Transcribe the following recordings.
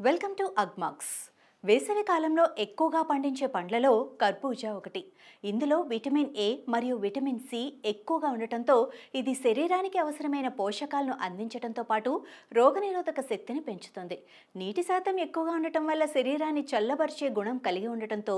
Welcome to Ugmux. వేసవి కాలంలో ఎక్కువగా పండించే పండ్లలో కర్బూజా ఒకటి. ఇందులో విటమిన్ ఏ మరియు విటమిన్ సి ఎక్కువగా ఉండటంతో ఇది శరీరానికి అవసరమైన పోషకాలను అందించడంతో పాటు రోగనిరోధక శక్తిని పెంచుతుంది. నీటి శాతం ఎక్కువగా ఉండటం వల్ల శరీరాన్ని చల్లబరిచే గుణం కలిగి ఉండటంతో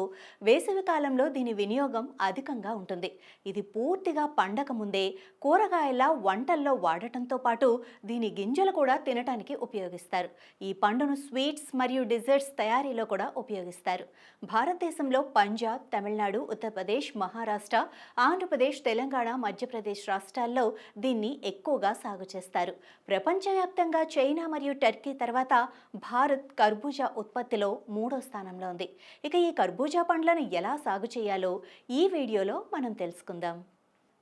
వేసవి కాలంలో దీని వినియోగం అధికంగా ఉంటుంది. ఇది పూర్తిగా పండక ముందే కూరగాయల వంటల్లో వాడటంతో పాటు దీని గింజలు కూడా తినటానికి ఉపయోగిస్తారు. ఈ పండును స్వీట్స్ మరియు డిజర్ట్స్ తయారీలో కూడా ఉపయోగిస్తారు. భారతదేశంలో పంజాబ్ తమిళనాడు ఉత్తరప్రదేశ్ మహారాష్ట్ర ఆంధ్రప్రదేశ్ తెలంగాణ మధ్యప్రదేశ్ రాష్ట్రాల్లో దీన్ని ఎక్కువగా సాగు చేస్తారు. ప్రపంచవ్యాప్తంగా చైనా మరియు టర్కీ తర్వాత భారత్ కర్బూజా ఉత్పత్తిలో మూడో స్థానంలో ఉంది. ఇక ఈ కర్బూజా పండ్లను ఎలా సాగు చేయాలో ఈ వీడియోలో మనం తెలుసుకుందాం.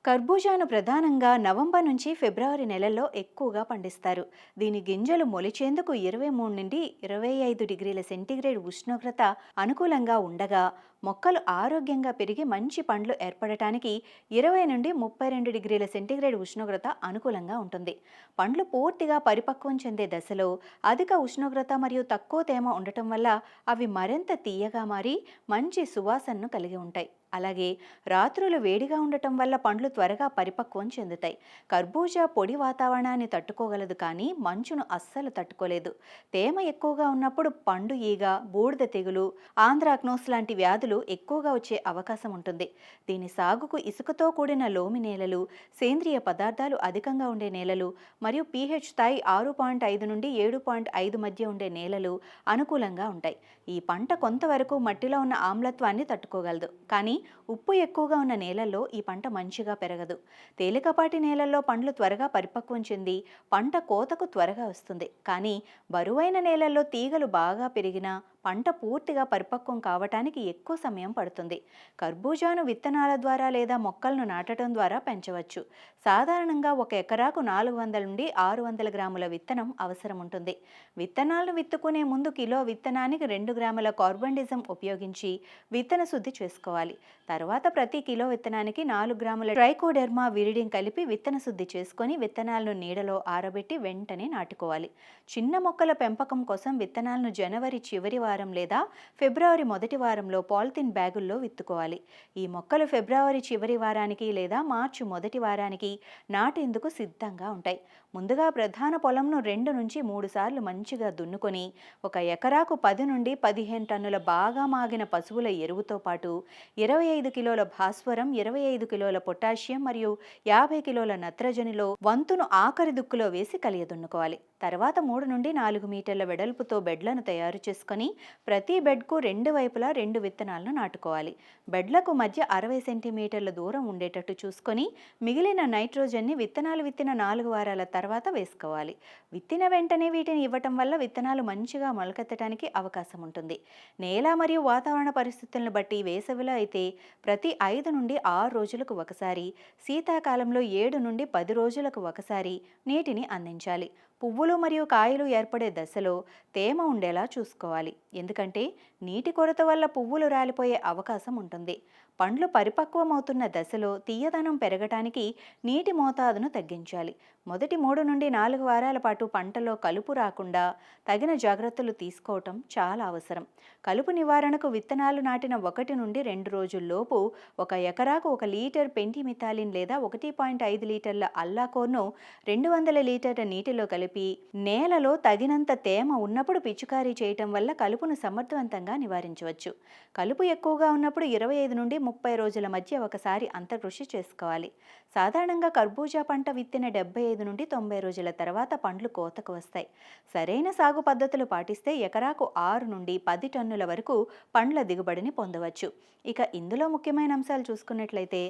కర్బూజాను ప్రధానంగా నవంబర్ నుంచి ఫిబ్రవరి నెలల్లో ఎక్కువగా పండిస్తారు. దీని గింజలు మొలిచేందుకు ఇరవై మూడు నుండి ఇరవై ఐదు డిగ్రీల సెంటీగ్రేడ్ ఉష్ణోగ్రత అనుకూలంగా ఉండగా మొక్కలు ఆరోగ్యంగా పెరిగి మంచి పండ్లు ఏర్పడటానికి ఇరవై నుండి ముప్పై రెండు డిగ్రీల సెంటీగ్రేడ్ ఉష్ణోగ్రత అనుకూలంగా ఉంటుంది. పండ్లు పూర్తిగా పరిపక్వం చెందే దశలో అధిక ఉష్ణోగ్రత మరియు తక్కువ తేమ ఉండటం వల్ల అవి మరింత తీయగా మారి మంచి సువాసనను కలిగి ఉంటాయి. అలాగే రాత్రులు వేడిగా ఉండటం వల్ల పండ్లు త్వరగా పరిపక్వం చెందుతాయి. కర్బూజా పొడి వాతావరణాన్ని తట్టుకోగలదు కానీ మంచును అస్సలు తట్టుకోలేదు. తేమ ఎక్కువగా ఉన్నప్పుడు పండు ఈగ బూడిద తెగులు ఆంధ్రాక్నోస్ లాంటి వ్యాధులు ఎక్కువగా వచ్చే అవకాశం ఉంటుంది. దీని సాగుకు ఇసుకతో కూడిన లోమి నేలలు సేంద్రియ పదార్థాలు అధికంగా ఉండే నేలలు మరియు పీహెచ్ స్థాయి ఆరు పాయింట్ ఐదు నుండి ఏడు పాయింట్ ఐదు మధ్య ఉండే నేలలు అనుకూలంగా ఉంటాయి. ఈ పంట కొంతవరకు మట్టిలో ఉన్న ఆమ్లత్వాన్ని తట్టుకోగలదు. కానీ ఉప్పు ఎక్కువగా ఉన్న నేలల్లో ఈ పంట మంచిగా పెరగదు. తేలికపాటి నేలల్లో పండ్లు త్వరగా పరిపక్వం చెంది పంట కోతకు త్వరగా వస్తుంది. కానీ బరువైన నేలల్లో తీగలు బాగా పెరిగినా పంట పూర్తిగా పరిపక్వం కావటానికి ఎక్కువ సమయం పడుతుంది. కర్బూజాను విత్తనాల ద్వారా లేదా మొక్కలను నాటడం ద్వారా పెంచవచ్చు. సాధారణంగా ఒక ఎకరాకు నాలుగు వందల నుండి ఆరు వందల గ్రాముల విత్తనం అవసరం ఉంటుంది. విత్తనాలను విత్తుకునే ముందు కిలో విత్తనానికి రెండు గ్రాముల కార్బండిజం ఉపయోగించి విత్తన శుద్ధి చేసుకోవాలి. తర్వాత ప్రతి కిలో విత్తనానికి నాలుగు గ్రాముల ట్రైకోడెర్మా విరిడిన్ కలిపి విత్తన శుద్ధి చేసుకొని విత్తనాలను నీడలో ఆరబెట్టి వెంటనే నాటుకోవాలి. చిన్న మొక్కల పెంపకం కోసం విత్తనాలను జనవరి చివరి వారం లేదా ఫిబ్రవరి మొదటి వారంలో పాలిథిన్ బ్యాగుల్లో విత్తుకోవాలి. ఈ మొక్కలు ఫిబ్రవరి చివరి వారానికి లేదా మార్చి మొదటి వారానికి నాటేందుకు సిద్ధంగా ఉంటాయి. ముందుగా ప్రధాన పొలంను రెండు నుంచి మూడు సార్లు మంచిగా దున్నుకొని ఒక ఎకరాకు పది నుండి పదిహేను టన్నుల బాగా మాగిన పశువుల ఎరువుతో పాటు ఇరవై ఐదు కిలోల భాస్వరం ఇరవై ఐదు కిలోల పొటాషియం మరియు యాభై కిలోల నత్రజనిలో వంతును ఆఖరి దుక్కులో వేసి కలియదున్నుకోవాలి తర్వాత మూడు నుండి నాలుగు మీటర్ల వెడల్పుతో బెడ్లను తయారు చేసుకొని ప్రతి బెడ్కు రెండు వైపులా రెండు విత్తనాలను నాటుకోవాలి. బెడ్లకు మధ్య అరవై సెంటీమీటర్ల దూరం ఉండేటట్టు చూసుకొని మిగిలిన నైట్రోజన్ని విత్తనాలు విత్తిన నాలుగు వారాల తర్వాత వేసుకోవాలి. విత్తిన వెంటనే వీటిని ఇవ్వటం వల్ల విత్తనాలు మంచిగా మొలకెత్తడానికి అవకాశం ఉంటుంది. నేల మరియు వాతావరణ పరిస్థితులను బట్టి వేసవిలో అయితే ప్రతి ఐదు నుండి ఆరు రోజులకు ఒకసారి శీతాకాలంలో ఏడు నుండి పది రోజులకు ఒకసారి నీటిని అందించాలి. పువ్వులు మరియు కాయలు ఏర్పడే దశలో తేమ ఉండేలా చూసుకోవాలి. ఎందుకంటే నీటి కొరత వల్ల పువ్వులు రాలిపోయే అవకాశం ఉంటుంది. పండ్లు పరిపక్వమవుతున్న దశలో తీయదనం పెరగటానికి నీటి మోతాదును తగ్గించాలి. మొదటి మూడు నుండి నాలుగు వారాల పాటు పంటలో కలుపు రాకుండా తగిన జాగ్రత్తలు తీసుకోవటం చాలా అవసరం. కలుపు నివారణకు విత్తనాలు నాటిన ఒకటి నుండి రెండు రోజుల్లోపు ఒక ఎకరాకు ఒక లీటర్ పెంటిమిథాలిన్ లేదా ఒకటి పాయింట్ ఐదు లీటర్ల అల్లాకోర్ను రెండు వందల లీటర్ల నీటిలో కలిపి నేలలో తగినంత తేమ ఉన్నప్పుడు పిచికారీ చేయటం వల్ల కలుపును సమర్థవంతంగా నివారించవచ్చు. కలుపు ఎక్కువగా ఉన్నప్పుడు ఇరవై ఐదు నుండి ముప్పై రోజుల మధ్య ఒకసారి అంతకృషి చేసుకోవాలి. సాధారణంగా కర్బూజా పంట విత్తిన డెబ్బై ఐదు నుండి తొంభై రోజుల తర్వాత పండ్లు కోతకు వస్తాయి. సరైన సాగు పద్ధతులు పాటిస్తే ఎకరాకు ఆరు నుండి పది టన్నుల వరకు పండ్ల దిగుబడిని పొందవచ్చు. ఇక ఇందులో ముఖ్యమైన అంశాలు చూసుకున్నట్లయితే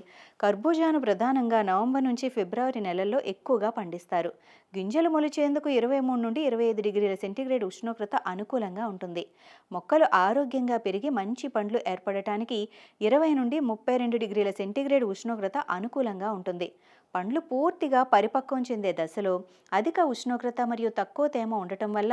కర్బూజాను ప్రధానంగా నవంబర్ నుంచి ఫిబ్రవరి నెలల్లో ఎక్కువగా పండిస్తారు. గింజలు మొలిచేందుకు ఇరవై మూడు నుండి ఇరవై ఐదు డిగ్రీల సెంటీగ్రేడ్ ఉష్ణోగ్రత అనుకూలంగా ఉంటుంది. మొక్కలు ఆరోగ్యంగా పెరిగి మంచి పండ్లు ఏర్పడటానికి ఇరవై నుండి నుండి ముప్పై రెండు డిగ్రీల సెంటీగ్రేడ్ ఉష్ణోగ్రత అనుకూలంగా ఉంటుంది. పండ్లు పూర్తిగా పరిపక్వం చెందే దశలో అధిక ఉష్ణోగ్రత మరియు తక్కువ తేమ ఉండటం వల్ల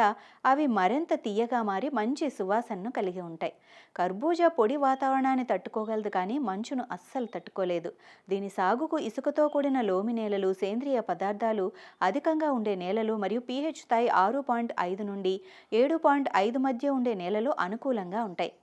అవి మరింత తీయగా మారి మంచి సువాసనను కలిగి ఉంటాయి. కర్బూజా పొడి వాతావరణాన్ని తట్టుకోగలదు కానీ మంచును అస్సలు తట్టుకోలేదు. దీని సాగుకు ఇసుకతో కూడిన లోమి నేలలు సేంద్రియ పదార్థాలు అధికంగా ఉండే నేలలు మరియు పీహెచ్ స్థాయి ఆరు పాయింట్ ఐదు నుండి ఏడు పాయింట్ ఐదు మధ్య ఉండే నేలలు అనుకూలంగా ఉంటాయి.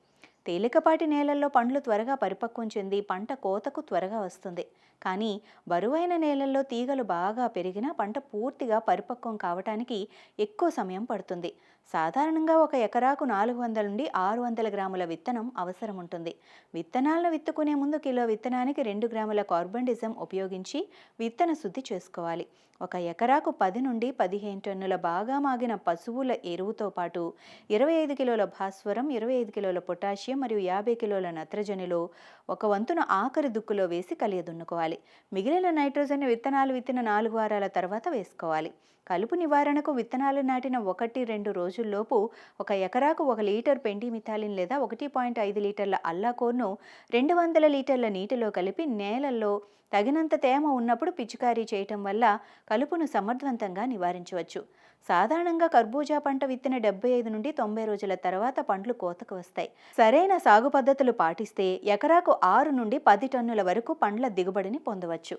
తేలికపాటి నేలల్లో పండ్లు త్వరగా పరిపక్వం చెంది పంట కోతకు త్వరగా వస్తుంది. కానీ బరువైన నేలల్లో తీగలు బాగా పెరిగినా పంట పూర్తిగా పరిపక్వం కావటానికి ఎక్కువ సమయం పడుతుంది. సాధారణంగా ఒక ఎకరాకు నాలుగు వందల నుండి ఆరు వందల గ్రాముల విత్తనం అవసరం ఉంటుంది. విత్తనాలను విత్తుకునే ముందు కిలో విత్తనానికి రెండు గ్రాముల కార్బండిజం ఉపయోగించి విత్తన శుద్ధి చేసుకోవాలి. ఒక ఎకరాకు పది నుండి పదిహేను టన్నుల బాగా మాగిన పశువుల ఎరువుతో పాటు ఇరవై ఐదు కిలోల భాస్వరం ఇరవై ఐదు కిలోల పొటాషియం మరియు యాభై కిలోల నత్రజనిలో ఒక వంతున ఆఖరి దుక్కులో వేసి కలియదున్నుకోవాలి. మిగిలిన నైట్రోజన్ విత్తనాలు విత్తిన నాలుగు వారాల తర్వాత వేసుకోవాలి. కలుపు నివారణకు విత్తనాలు నాటిన ఒకటి రెండు రోజుల్లోపు ఒక ఎకరాకు ఒక లీటర్ పెండి మిథాలిన్ లేదా ఒకటి పాయింట్ ఐదు లీటర్ల అల్లాకోర్ను రెండు వందల లీటర్ల నీటిలో కలిపి నేలల్లో తగినంత తేమ ఉన్నప్పుడు పిచికారీ చేయటం వల్ల కలుపును సమర్థవంతంగా నివారించవచ్చు. సాధారణంగా కర్బూజా పంట విత్తిన డెబ్బై ఐదు నుండి తొంభై రోజుల తర్వాత పండ్లు కోతకు వస్తాయి. సరైన సాగు పద్ధతులు పాటిస్తే ఎకరాకు ఆరు నుండి పది టన్నుల వరకు పండ్ల దిగుబడిని పొందవచ్చు.